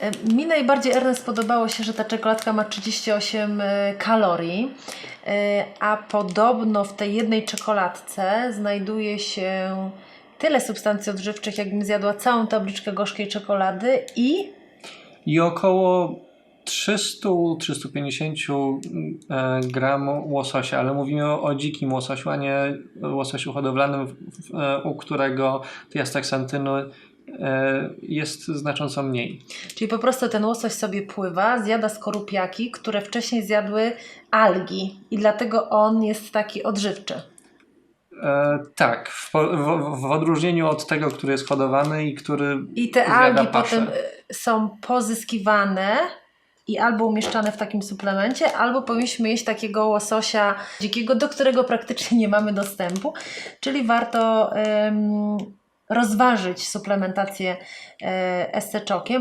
E, Mi najbardziej, Ernest, podobało się, że ta czekoladka ma 38 e, kalorii, e, a podobno w tej jednej czekoladce znajduje się tyle substancji odżywczych, jakbym zjadła całą tabliczkę gorzkiej czekolady i I około 300-350 e, gram łososia, ale mówimy o, dzikim łososiu, a nie łososiu hodowlanym, u którego tej astaksantyny e, jest znacząco mniej. Czyli po prostu ten łosoś sobie pływa, zjada skorupiaki, które wcześniej zjadły algi i dlatego on jest taki odżywczy. E, tak, w, w, w odróżnieniu od tego, który jest hodowany i który I te algi paszę. potem y, są pozyskiwane i albo umieszczane w takim suplemencie, albo powinniśmy jeść takiego łososia dzikiego, do którego praktycznie nie mamy dostępu. Czyli warto ym, rozważyć suplementację y, SC-czokiem.